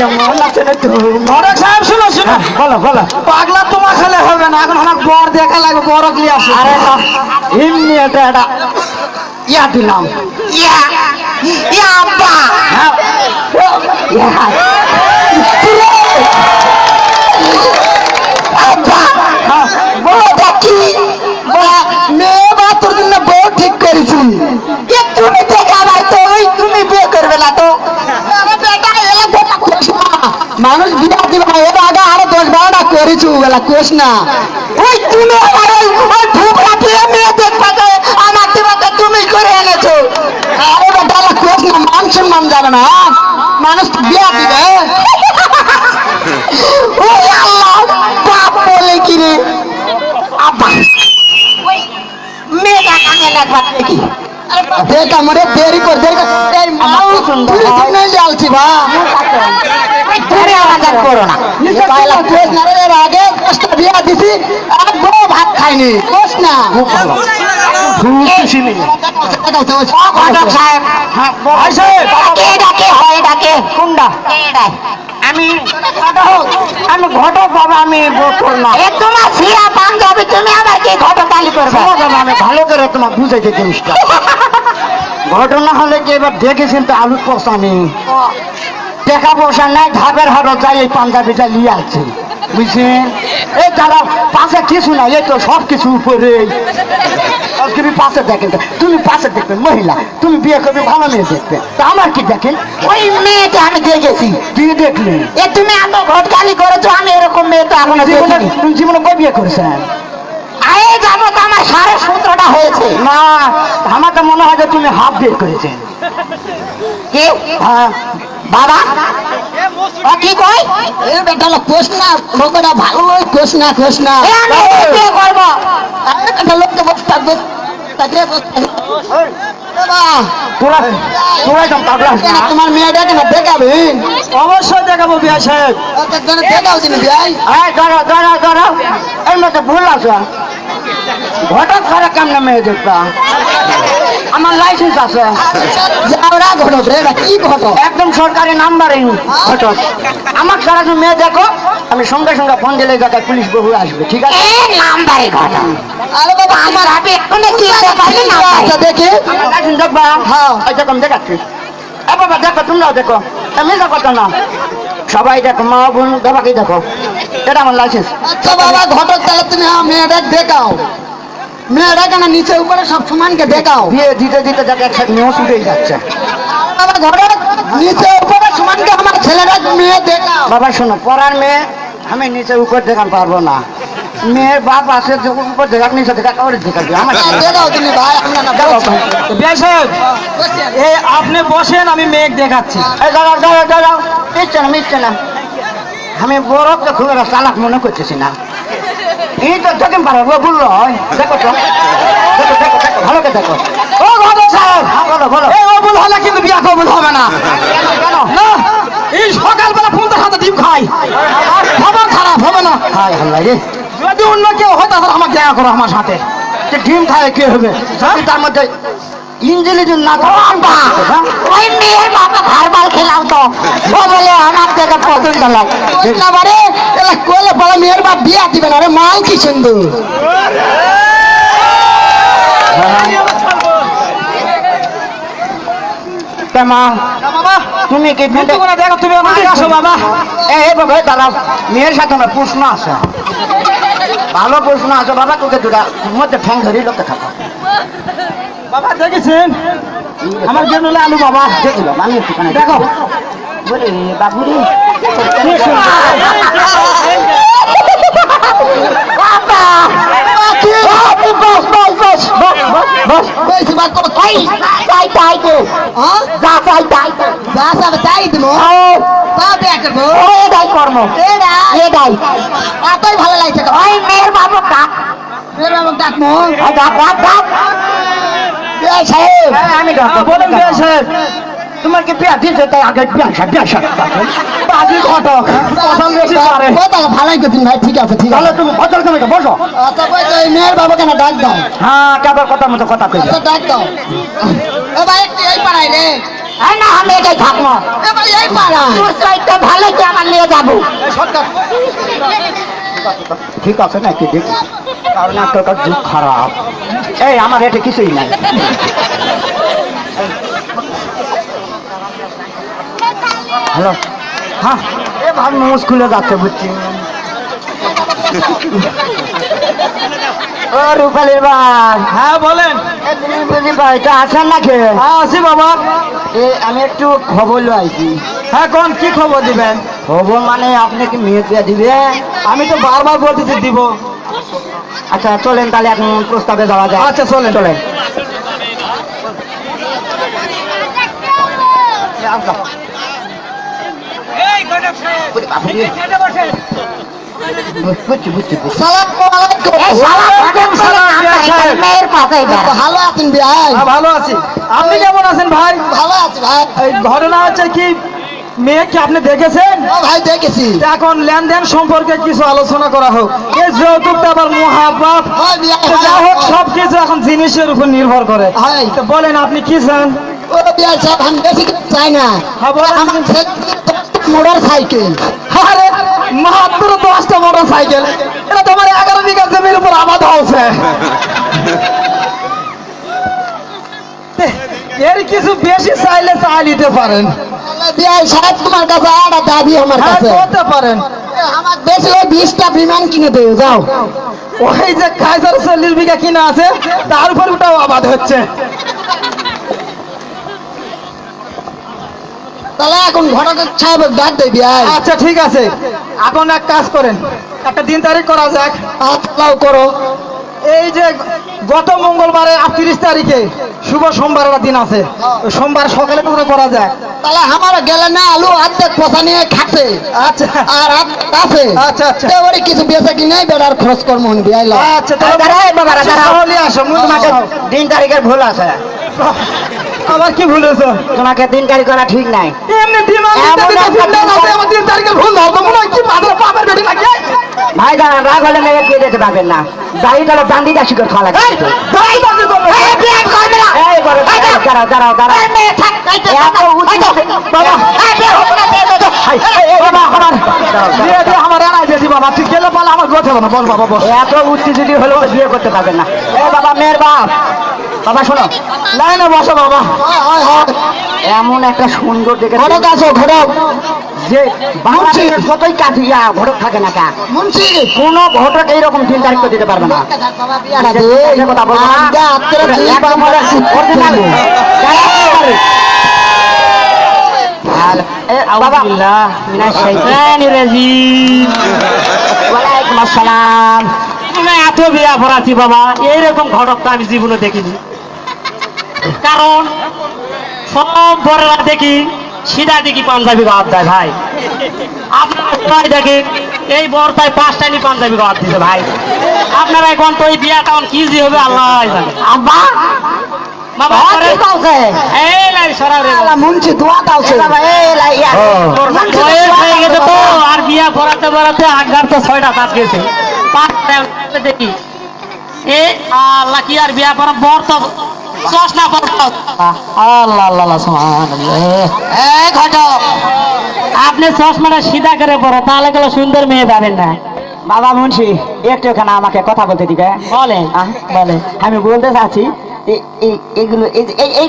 কেমন? লাগছে রে তুই ঘটক সাহেব শুনো শুনো। হ্যাঁ, বলো বলো। পাগলা তোমার খেলে হবে না। এখন আমার বর দেখা লাগবে বড় ক্লিয়ে আসে আরে না এমনি এটা এটা। ইয়া দিলাম ইয়া ইয়া আব্বা। হ্যাঁ। আব্বা হ্যাঁ, বউটা কি মেয়ে বা তোর জন্য বউ ঠিক করেছি এ তুমি দেখা ভাই তো ওই তুমি বিয়ে করবে না তো আরে বেটা এলা দেখা কোস না মানুষ বিয়ে দিবে না এর আগে আরও দশ বারোটা করেছি বেলা কোস না। ওই তুমি আমার ওই ওই ফুকরা দিয়ে মেয়ে দেখবা তো আমার দিবাতে তুমি করে এনেছো। আরে বেটা কোস না, মান যাবে না হ্যাঁ? মানুষ বিয়ে দিবে। ওই বলে কি রে? আব্বা। মেয়েটা কানে লাগবা দেখি। দেখ আমারে দেরি কর দেরি কর। এই মাও পুলিশ নিয়ে বা আরে আওয়াজ করো না। পাইলা কেস না আগে দশটা বিয়া দিছি এক বড় ভাত খাইনি না। সাহেব। হ্যাঁ ভাই সাহেব ডাকে ডাকে হয় ডাকে। কোনটা? আমি আমি ঘটক বাবা আমি বোতল না। এ তোমার সিরা বান্ধবী তুমি আবার কি ঘটকালি করবে? বাবা, আমি ভালো করে তোমার বুঝাইতে জিনিসটা ঘটনা হলে কি এবার দেখেছেন তো আলু পোষ নেই টাকা পয়সা নাই ধাপের হাটে যাই এই পাঞ্জাবিটা নিয়ে আসছি। বুঝছেন? এই যারা পাশে কিছু নাই এই তো সব কিছু উপরে তুমি পাশে দেখেন তুমি পাশে দেখবেন মহিলা তুমি বিয়ে করবে ভালো মেয়ে দেখবে তা আমার কি দেখেন? ওই মেয়েটা আমি দেখেছি তুমি দেখলে এ তুমি এত ঘটকালি করেছ আমি এরকম মেয়ে তো এখনও দেখিনি। তুমি জীবনে কই বিয়ে করেছেন? আয়ে যাব তো আমার সাড়ে সতেরোটা হয়েছে। না আমার তো মনে হয় যে তুমি হাফ বিয়ে করেছেন। কি? হ্যাঁ। বাবা কি কই? এ বেটা লোক না লোকটা ভালো না কোস না। এ আমি একে বিয়ে করব। আরে বেটা লোককে বস থাকবে তাকে তোরা তোরা একদম পাগলা হস কেন না তোমার মেয়েটা কেন দেখাবে? অবশ্যই দেখাবো বিয়া সাহেব। ওদের জন্য দেখাও দিন ভাই এই দাঁড়াও দাঁড়াও দাঁড়াও এর মধ্যে ভুল আছে। ঘটক ছাড়া কেমন মেয়ে দেখবা? আমার লাইসেন্স আছে। যাওরা ঘটক রে কি ঘটক? একদম সরকারি নাম্বার ঘটক। আমার তুমি মেয়ে দেখো আমি সঙ্গে সঙ্গে ফোন দিলে জায়গায় পুলিশ বহু আসবে ঠিক আছে? এ নাম্বারে ঘটক। আরে বাবা আমার হাতে কি না আচ্ছা দেখি। আমার লাইসেন্স দেখবা? হ্যাঁ। দেখাচ্ছি। এ বাবা দেখো তোমরাও দেখো। আমি দেখো তো না। সবাই দেখো মা বোন বাবাকে দেখো। এটা আমার লাইসেন্স আচ্ছা বাবা ঘটক তাহলে তুমি মেয়েটা দেখাও। মেয়েটা কেন নিচে উপরে সব সমানকে দেখাও। বিয়ে দিতে দিতে যাকে একসাথে নিয়েও ছুটেই যাচ্ছে। বাবা ঘটক নিচে উপরে সমানকে আমার ছেলেটা মেয়ে দেখাও। বাবা শোনো পড়ার মেয়ে আমি নিচে উপর দেখান পারব না। মেয়ের বাপ আছে উপর দেখাক নিচে দেখাক ওর দেখাবি? আমার হ্যাঁ, দেখাও তুমি ভাই আমরা না দেখো। বলছি। এই আপনি বসেন আমি মেঘ দেখাচ্ছি। এই দাঁড়াও দাঁড়াও দাঁড়াও। ইচ্ছে না মিচ্ছে না। আমি বড়কে খুব একটা চালাক মনে করতেছি না। এই তো পারো ও বলল হয়। দেখো তো। দেখো দেখো দেখো ভালো করে দেখো। ও সাহেব! হ্যাঁ, বলো বলো। এই অবুল হলে কিন্তু বিয়া কবুল হবে না। কেন না এই সকালবেলা ফোন হাতে ডিম খাই। খবর খারাপ হবে না। হাই হাল্লা রে। যদি অন্য কেউ হয় তাহলে আমাকে দেখা করো আমার সাথে। ডিম খায় কে হবে? তার মধ্যে ইঞ্জেলিজন না হ্যাঁ? ওই মেয়ের বাবা ভারবাল খেলাও তো। ও বলে আমার থেকে পছন্দ লাগে না বারে এলা কোলে বলে মেয়ের বাপ বিয়া দিবে না। রে মাল কি সুন্দর। তা মা বাবা তুমি কি কিন্তু করে দেখো তুমি আমাকে আসো বাবা। এই এই বাবা এই দাঁড়াও। মেয়ের সাথে আমার প্রশ্ন আছে। ভালো প্রশ্ন আছে। বাবা তোকে দুটা মধ্যে ঠ্যাং ধরি লোককে থাকো বাবা দেখেছেন? আমার জন্য হলে আলু বাবা। দেখি। বলি বাবুরি এতই ভালো লাগছে মেয়ের বাবু কাক মেয়ের বাবু কাক মো। ডাক ডাক। এই সাহেব। হ্যাঁ, আমি ডাক্তার বলেন বিয়া সাহেব। তোমার কি পেয়া দিয়েছে? তাই আগে পেঁয়াসা পেঁয়াসা বাজি ঘটক কথা বেশি পারে কথা ভালোই করছেন ভাই ঠিক আছে ঠিক আছে। তুমি ফসল তুমি বসো। আচ্ছা ভাই এই মেয়ের বাবু কেন ডাক দাও। হ্যাঁ কেবল কথা মতো কথা কই আচ্ছা ডাক দাও। এ ভাই একটু এই পাড়াই রে এই না আমি এটাই থাকব। এবার এই পাড়া তোর চাইতে ভালো তো আমার নিয়ে যাব। ঠিক আছে নাকি দেখি? কারণ এতটা যুগ খারাপ। এই আমার এটা কিছুই নাই। হ্যালো? হ্যাঁ? এ ভাব খুলে যাচ্ছে বুঝছি। ও রূপালীর ভাই। হ্যাঁ বলেন। ভাই এটা আছেন নাকি? হ্যাঁ আছি বাবা। এ আমি একটু খবর আইছি হ্যাঁ কোন? কি খবর দিবেন? খবর মানে আপনি কি মেয়ে দিয়ে দিবেন আমি তো বারবার বলতেছি দিব। আচ্ছা চলেন তাহলে এখন প্রস্তাবে যাওয়া যায় আচ্ছা চলেন। চলেন। ভালো আছেন ভাই? হ্যাঁ ভালো আছি। আপনি কেমন আছেন ভাই? ভালো আছি ভাই। ঘটনা হচ্ছে কি মেয়ে কি আপনি দেখেছেন? ভাই দেখেছি। এখন লেনদেন সম্পর্কে কিছু আলোচনা করা হোক। এই যৌতুকটা আবার মহাপাপ। হয় যা হোক সব কিছু এখন জিনিসের উপর নির্ভর করে। বলেন আপনি কি চান? চাই না। হ্যাঁ, মোটর সাইকেল আরে মাত্র দশটা মোটর সাইকেল এটা তোমার এগারো বিঘা জমির উপর আবাদ হচ্ছে এর কিছু বেশি চাইলে চাই নিতে পারেন। বিয়া সাহেব তোমার কাছে আর দাবি আমার হ্যাঁ কাছে। করতে পারেন। আমার বেশি ওই বিশটা বিমান কিনে যাও। ওই যে চল্লিশ বিঘা কিনা আছে তার উপর ওটাও আবাদ হচ্ছে। তাহলে এখন ঘটকের ডাক আচ্ছা ঠিক আছে। এখন এক কাজ করেন। একটা দিন তারিখ করা যাক। করো। এই যে গত মঙ্গলবারে আটত্রিশ তারিখে শুভ সোমবার দিন আছে। সোমবার সকালে করে করা যায়? তাহলে আমার গেলে না আলু অর্ধেক পচা নিয়ে খাচ্ছে। আচ্ছা। আর আছে। আচ্ছা, আচ্ছা। কিছু বেঁচে কি নেই বেড়ার খরচ কর্ম হন বিয়াই আচ্ছা। তাহলে আসো তোমাকে দিন তারিখের ভুল আছে। আবার কি ভুল হয়েছে? তোমাকে দিন তারিখ করা ঠিক নাই। এমনি দিন তারিখে ভুল ধরতো মনে হয় কি বাজারে পাপের বেটি নাকি ভাই দাঁড়ান রাগ হলে মেয়ে দিয়ে যেতে পারবেন না। দাড়ি তাহলে বান্দি দাসি করে খাওয়া লাগে না। দাঁড়াও দাঁড়াও দাঁড়াও। এত বিয়ে না, না। না হলেও করতে পারবেন না। এ বাবা মেয়ের বাপ। বাবা শোনো। লাইনে বসো বাবা। হয় হয় হয় এমন একটা সুন্দর দেখে ঘটক আছো ঘটক যে বাংলাদেশের যতই কাজ ইয়া ঘটক থাকে না কা মুন্সি! কোন ঘটক এইরকম দিন তারিখ করে দিতে পারবে না। কথা বলব। ওয়ালাইকুম আসসালাম। আমি এত বিয়া ভরাচ্ছি বাবা এইরকম ঘটক তো আমি জীবনে দেখিনি। কারণ সব বড়রা দেখি। সিধা দেখি পাঞ্জাবি গাওয়াত দেয় ভাই। আপনারা সবাই দেখি এই বর্তায় পাঁচটা নি পাঞ্জাবি গাওয়াত দিতে ভাই। আপনারা এখন তো এই বিয়াটা এখন কি যে হবে আল্লাহ জানে। আব্বা হয়ে। আর বিয়া আগার তো ছয়টা কাজ গেছে। দেখি। এ আল্লাহ কি আর বিয়া করা বর তো চশমা পর আল্লাহ আল্লাহ আল্লাহ এই ঘটক, আপনি চশমাটা সিধা করে পড়ো তাহলে গেলে সুন্দর মেয়ে পাবেন না। বাবা মুন্সি একটু এখানে আমাকে কথা বলতে দিবে। বলেন। বলে আমি বলতে চাচ্ছি এ- এই- এগুলো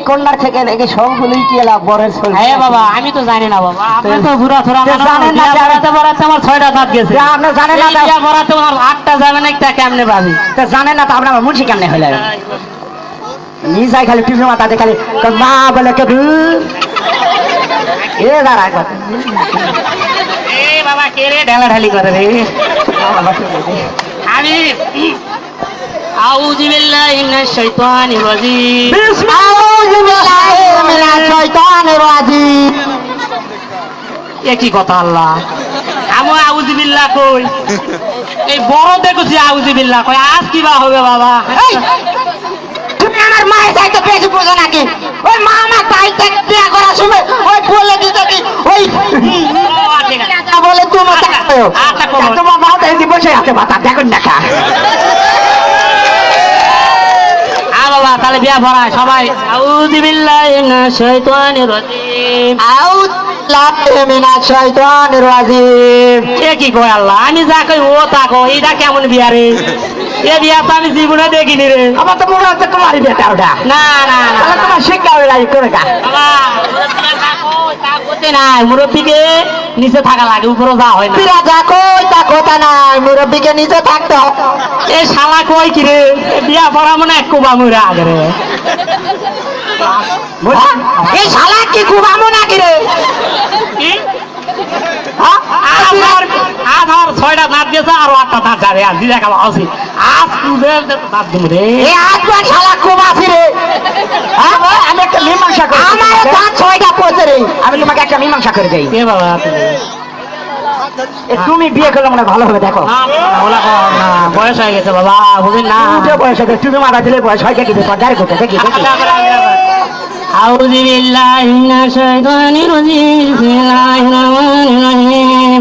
কন্যার থেকে এই সবগুলোই কি এলা বরের ছবি? হ্যাঁ বাবা আমি তো জানি না বাবা। আপনি তো ঘুরা জানেন না আমার ছয়টা দাঁত গেছে। যা আপনি জানেন না আমার আটটা যাবে না একটা কেমনে পাবি? তো জানেন না তো আপনার মুন্সি কেমনে হলে নিজাই খালি টিভি মাথাতে খালি মা বলে কে এ দাঁড়া এ বাবা কে রে ঢালা ঢালি করে রে? আমি আউযু বিল্লাহি মিনাশ শাইতানির রাজিম আউযু বিল্লাহি মিনাশ শাইতানির রাজিম এ কি কথা আল্লাহ? আমি আউযু বিল্লাহ কই? এই বড় দেখছি আউযু বিল্লাহ কই আজ কি বা হবে বাবা? আমার মায়ের চাইতে বেশি বোঝো নাকি ওই মা আমার চাইতে বিয়ে করার সময় ওই বলে দিত কি ওই বলে তুমি। আচ্ছা কোন তোমার মা তো এদিকে বসে আছে মাথা দেখুন না খা আ বাবা তাহলে বিয়া ভরা সবাই। আউযু বিল্লাহি মিনাশ শাইতানির রাজিম। রাজিম আউদ লাহে মিনাশ শাইতানির কি কয় আল্লাহ? আমি যা কই ও তা কই এটা কেমন বিয়া রে? এ বিয়া তো আমি জীবনে দেখিনি রে। আমার তো মনে হচ্ছে তোমারই বেটা ওটা। না না তাহলে তোমার শিক্ষা হয়ে যায় করে গা। নাই। মুরব্বিকে নিচে থাকা লাগে উপরে যা হয় না। বিরা কই তা কথা নাই মুরব্বিকে নিচে থাকতে এ শালা কই কি রে? এ বিয়া পড়া মনে এক কুবা মুরে আগে রে। এই শালা কি ঘুমামো নাকি রে কি আমার আমার ছয়টা দাঁত গেছে আর আটটা দাঁত যাবে আর দিদা খাওয়া উচিত আজ তুলে দাঁত দিব রে এই আজবার শালা ঘুমাছি রে হ্যাঁ, আমি একটা মীমাংসা করে দিই আমার তোমাকে। দাঁত ছয়টা পড়ছে রে আমি তোমাকে একটা মীমাংসা করে দেই এ বাবা তুমি এ, তুমি বিয়ে করলে মনে হয় ভালো হবে দেখো না, ওলা কর না, বয়স হয়ে গেছে বাবা বুঝলেন না উঠে বয়স হবে তুমি মারা দিলে বয়স হয় দেখি দেখো ডাইরেক্ট দেখি দেখি أعوذ بالله من الشيطان الرجيم بسم الله الرحمن الرحيم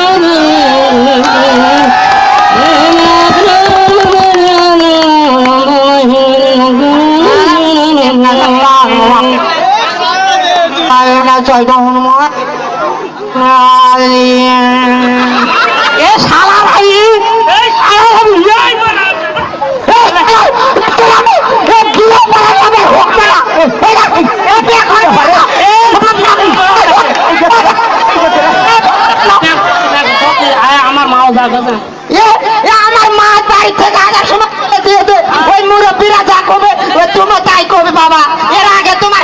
এ শালা ভাই আমার মাও যা কথা এ এ আমার মা বাড়ি থেকে আসার সময় বলে দিয়েছে ওই মুরব্বীরা যা করবে ওই তুমি তাই করবে বাবা এর আগে তোমার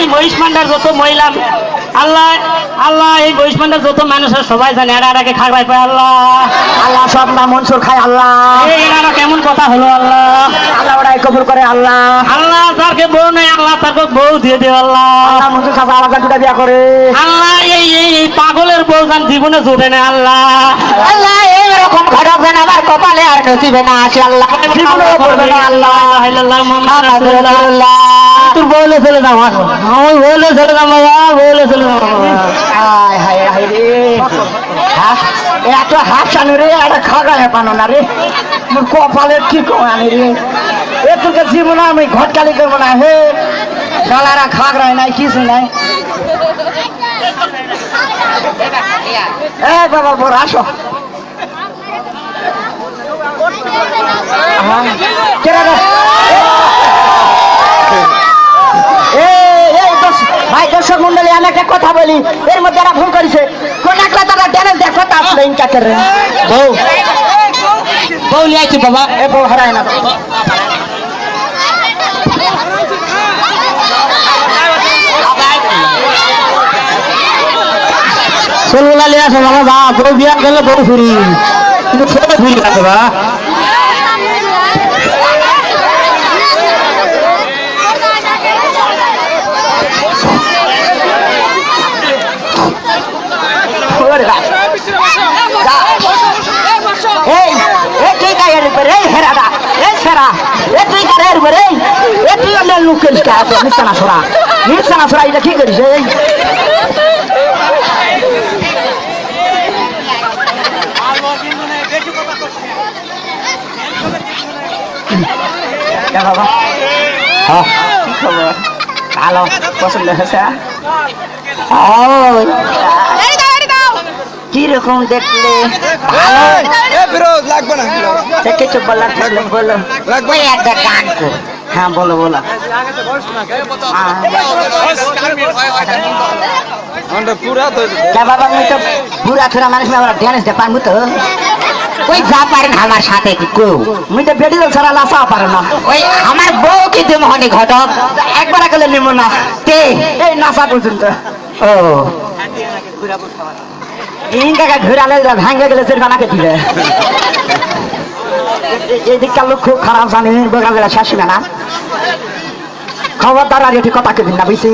এই মহিষ মান্ডার যত মহিলা আল্লাহ আল্লাহ এই মহিষ মান্ডার যত মানুষ সবাই জানে এরা এরাকে খাগড়াই পায় আল্লাহ। আল্লাহ সব না মনসুর খায় আল্লাহ। এই এরা কেমন কথা হলো আল্লাহ। আল্লাহ করে আল্লাহ। আল্লাহ তারকে বউ নেই আল্লাহ তারকে বউ দিয়ে দে আল্লাহ। আল্লাহ মনসুর খাবে আলাদা দুটা বিয়া করে। আল্লাহ এই পাগলের বউ যান জীবনে জোরে না আল্লাহ। আল্লাহ এইরকম ঘটক যেন আমার কপালে আর নসিবে না আসে আল্লাহ। জীবনেও করবে না আল্লাহ। তোর বলে চলে যাও এখন আমি বলে চলে যাও বাবা চলে যাও হায় হায় হায় রে। এত হাসানো রে একটা খাগায় পানো না রে। মোর কপালে ঠিক আনি রে? এ তোকে জীবন আমি ঘটকালি করব না, হে। শালারা খাগড়ায় নাই, কিছু নাই। বাবা, বড় আসো। হ্যাঁ। ভাই, দর্শক মন্ডলী, আমি একটা কথা বলি, এর মধ্যে এরা ভুল করেছে কোন একটা তারা ড্যানেল দেখ কথা আসলে ইনকা করে বউ। বউ নিয়ে আইছি বাবা? এ বউ হারায় না। ছেলেগুলা নিয়ে আসে বাবা যা বউ বিয়া গেলে বউ ফুরি কিন্তু ছেলে ফুরি আছে বা। তুই এই হেরাদা এই সেরা সরা নিশানা সরা এটা কি করিস এই কে বাবা। হ্যাঁ। কি খবর ভালো পছন্দ হয়েছে কীরকম দেখলে? কিছু বলার থাকলে বলো একটা গান কর। হ্যাঁ বলো বলো। হ্যাঁ। বাবা আমি তো বুড়া থোড়া মানুষ আমরা ড্যান্স দে পারব তো। ওই যা পারেন আমার সাথে। কেউ মুই তো বেটি ছাড়া লাসা পারে না। ওই আমার বউ কি দেমহনি ঘটক। একবার গেলে নিব না। তে। এই নাসা পর্যন্ত। ও। ইনকা ঘুরে আলে ভাঙ্গে গেলে তোর বানাকে দিলে এই দিককার লোক খুব খারাপ জানি বোকা গেলে শাসি না। খবরদার আর এটি কথা কেদিন না বুঝছি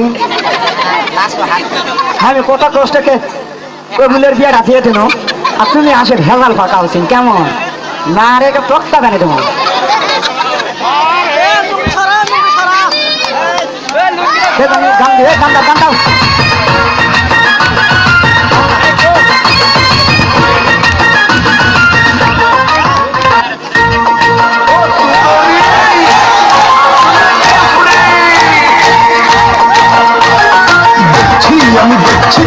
আমি কত কষ্টকে কবুলের বিয়েটা দিয়ে দিন। আর তুমি আসে ভেজাল ফাঁকা হচ্ছেন কেমন? না রে প্রক্তা জানি তোমার আমি, দেখছি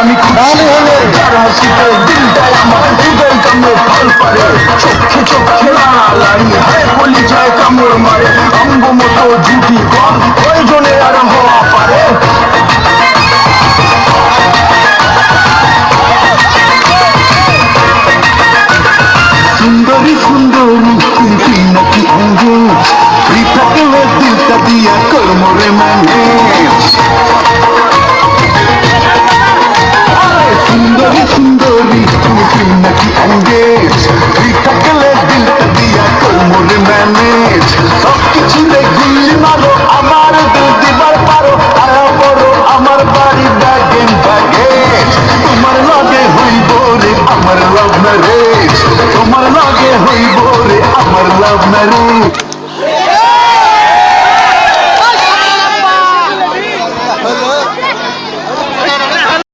আমি খুশি। যার হাসিতে দিলটাই আমার হৃদয় কামড়ে ফল পারে চোখে চোখে লাড়ি হায় বলি যায় কামড় মারে অঙ্গ মতো জুটি কম প্রয়োজনে আর হওয়া পারে সুন্দরী সুন্দরী কিন্তু নাকি অঙ্গে দিলটা দিয়া কর্মরে মানে